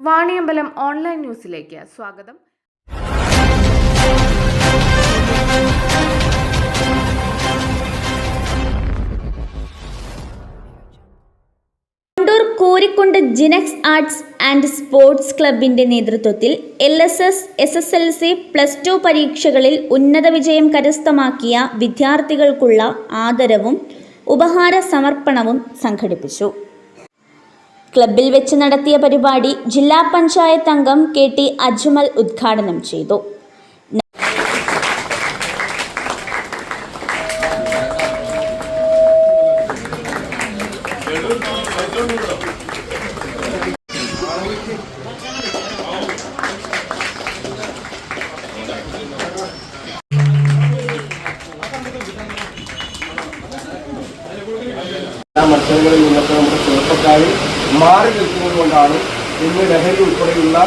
Vaniyambalam online ന്യൂസിലേക്ക് സ്വാഗതം. വണ്ടൂർ കോരിക്കുണ്ട് ജിനക്സ് ആർട്സ് ആൻഡ് സ്പോർട്സ് ക്ലബിന്റെ നേതൃത്വത്തിൽ L S S S S L C plus two പരീക്ഷകളിൽ ഉന്നത വിജയം കരസ്ഥമാക്കിയ വിദ്യാർത്ഥികൾക്കുള്ള ആദരവും ഉപഹാര സമർപ്പണവും സംഘടിപ്പിച്ചു. ക്ലബിൽ വെച്ച് നടത്തിയ പരിപാടി ജില്ലാ പഞ്ചായത്ത് അംഗം കെ ടി അജ്മൽ ഉദ്ഘാടനം ചെയ്തു മത്സരങ്ങളിൽ നിന്നൊക്കെ നമ്മുടെ ചെറുപ്പക്കാർ മാറി നിൽക്കുന്നത് കൊണ്ടാണ് ഇന്ന് ലഹരി ഉൾപ്പെടെയുള്ള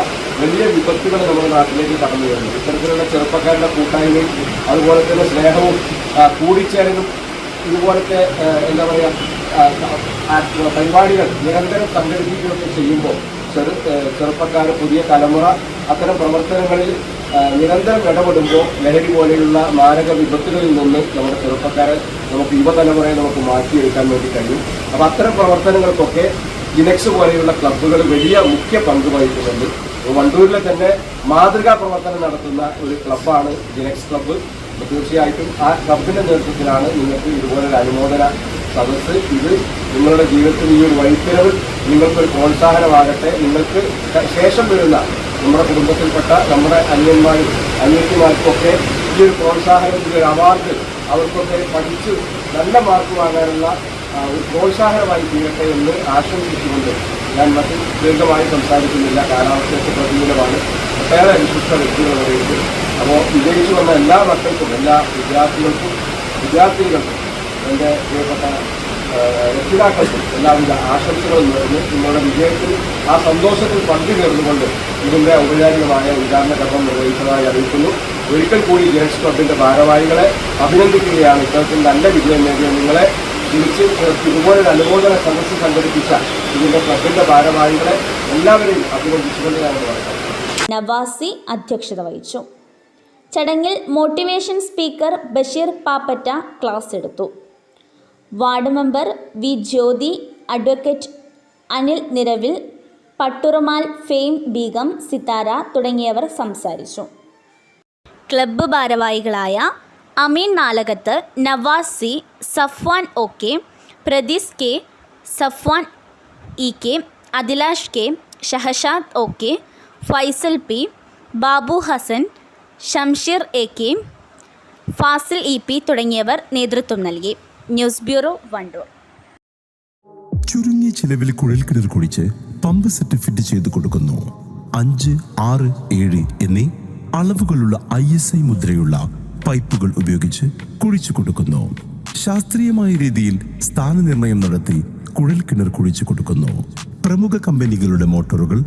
വലിയ വിപത്തുകൾ നമ്മുടെ നാട്ടിലേക്ക് കടന്നു വരുന്നത്. ഇത്തരത്തിലുള്ള ചെറുപ്പക്കാരുടെ കൂട്ടായ്മയും അതുപോലെ തന്നെ സ്നേഹവും കൂടിച്ചേരലും ഇതുപോലത്തെ എന്താ പറയുക പരിപാടികൾ നിരന്തരം സംഘടിപ്പിക്കുകയൊക്കെ ചെയ്യുമ്പോൾ ചെറു ചെറുപ്പക്കാർ പുതിയ തലമുറ അത്തരം പ്രവർത്തനങ്ങളിൽ നിരന്തരം ഇടപെടുമ്പോൾ ലഹരി പോലെയുള്ള മാരക വിപത്തുകളിൽ നിന്ന് നമ്മുടെ ചെറുപ്പക്കാരെ നമുക്ക് യുവതലമുറയെ നമുക്ക് മാറ്റിയെടുക്കാൻ വേണ്ടി കഴിയും. അപ്പോൾ അത്തരം പ്രവർത്തനങ്ങൾക്കൊക്കെ ഇനക്സ് പോലെയുള്ള ക്ലബ്ബുകൾ വലിയ മുഖ്യ പങ്ക് വഹിക്കുന്നുണ്ട്. വണ്ടൂരിലെ തന്നെ മാതൃകാ പ്രവർത്തനം നടത്തുന്ന ഒരു ക്ലബ്ബാണ് ജിനക്സ് ക്ലബ്ബ്. തീർച്ചയായിട്ടും ആ ക്ലബിന്റെ നേതൃത്വത്തിലാണ് നിങ്ങൾക്ക് ഇതുപോലൊരു അനുമോദന സദസ്സ്. ഇത് നിങ്ങളുടെ ജീവിതത്തിൽ ഈ ഒരു വഴിത്തിരവ് നിങ്ങൾക്കൊരു പ്രോത്സാഹനമാകട്ടെ. നിങ്ങൾക്ക് ശേഷം വരുന്ന നമ്മുടെ കുടുംബത്തിൽപ്പെട്ട നമ്മുടെ അന്യന്മാരും അന്യത്തിമാർക്കൊക്കെ ഈ ഒരു പ്രോത്സാഹനത്തിന്റെ ഒരു അവാർഡ് അവർക്കൊക്കെ പഠിച്ച് നല്ല മാർക്ക് വാങ്ങാനുള്ള ഒരു പ്രോത്സാഹനമായി തീരട്ടെ എന്ന് ആശംസിച്ചുകൊണ്ട് ഞാൻ മറ്റു ദീർഘമായി സംസാരിക്കുന്നില്ല. കാലാവസ്ഥയൊക്കെ പ്രതികൂലമാണ്. ഒട്ടേറെ വിശിഷ്ട വ്യക്തികൾ അപ്പോൾ വിജയിച്ചു വന്ന എല്ലാ മക്കൾക്കും എല്ലാ വിദ്യാർത്ഥികൾക്കും വിദ്യാർത്ഥികൾക്കും എന്റെ പ്രിയപ്പെട്ട രക്ഷിതാക്കൾക്കും എല്ലാവിധ ആശംസകളും നേർന്ന് നിങ്ങളുടെ വിജയത്തിൽ ആ സന്തോഷത്തിൽ പങ്കുചേർന്നുകൊണ്ട് ഇതിന്റെ ഔപചാരികമായ ഉദ്ഘാടന കർമ്മം നിർവഹിച്ചതായി അറിയിക്കുന്നു. ഒരിക്കൽ കൂടി ജെൻസ് ക്ലബിന്റെ ഭാരവാഹികളെ അഭിനന്ദിക്കുകയാണ്. ഇത്തരത്തിൽ നല്ല വിജയം നേടിയ നിങ്ങളെ തിരിച്ച് ഇതുപോലൊരു അനുമോദന സദസ്സ് സംഘടിപ്പിച്ച ഇതിന്റെ ക്ലബിന്റെ ഭാരവാഹികളെ എല്ലാവരെയും അഭിനന്ദിച്ചുകൊണ്ട് ഞാൻ പറയുന്നത് നവാസി അധ്യക്ഷത വഹിച്ചു. ചടങ്ങിൽ motivation speaker Basheer Pappatta class എടുത്തു. Ward member V Jyothi advocate Anil Niravil Patturumal fame Begum Sithara തുടങ്ങിയവർ സംസാരിച്ചു. ക്ലബ്ബ് ഭാരവാഹികളായ Ameen Nalakath Navas C Safwan O K Pradees K Safwan E K Adilash K Shahshad O K Faisal P Babu Hasan Shamsheer A K Fasil E P തുടങ്ങിയവർ നേതൃത്വം നൽകി. News bureau Wandoor. ചുരുങ്ങിയ ചിലവിൽ കുഴൽക്കിണർ കുഴിച്ച് pump set fit ചെയ്ത് കൊടുക്കുന്നു. അഞ്ച് ആറ് ഏഴ് എന്നീ അളവുകളുള്ള ഐ എസ് ഐ മുദ്രയുള്ള പൈപ്പുകൾ ഉപയോഗിച്ച് കുഴിച്ചു കൊടുക്കുന്നു. ശാസ്ത്രീയമായ രീതിയിൽ സ്ഥാനനിർണയം നടത്തി കുഴൽക്കിണർ കുഴിച്ചു കൊടുക്കുന്നു. പ്രമുഖ കമ്പനികളുടെ മോട്ടോറുകൾ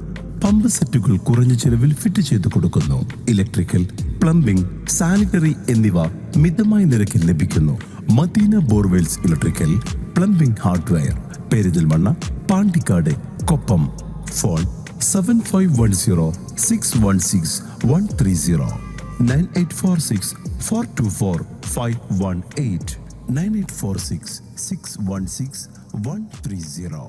പമ്പ് സെറ്റുകൾ കുറഞ്ഞ ചിലവിൽ ഫിറ്റ് ചെയ്തു കൊടുക്കുന്നു. ഇലക്ട്രിക്കൽ പ്ലംബിംഗ് സാനിറ്ററി എന്നിവ മിതമായ നിരക്കിൽ ലഭിക്കുന്നു. Madina borewells electrical plumbing hardware Perinthalmanna Pandikkad Koppam phone seven five one zero six one six one three zero nine eight four six four two four five one eight nine eight four six six one six one three zero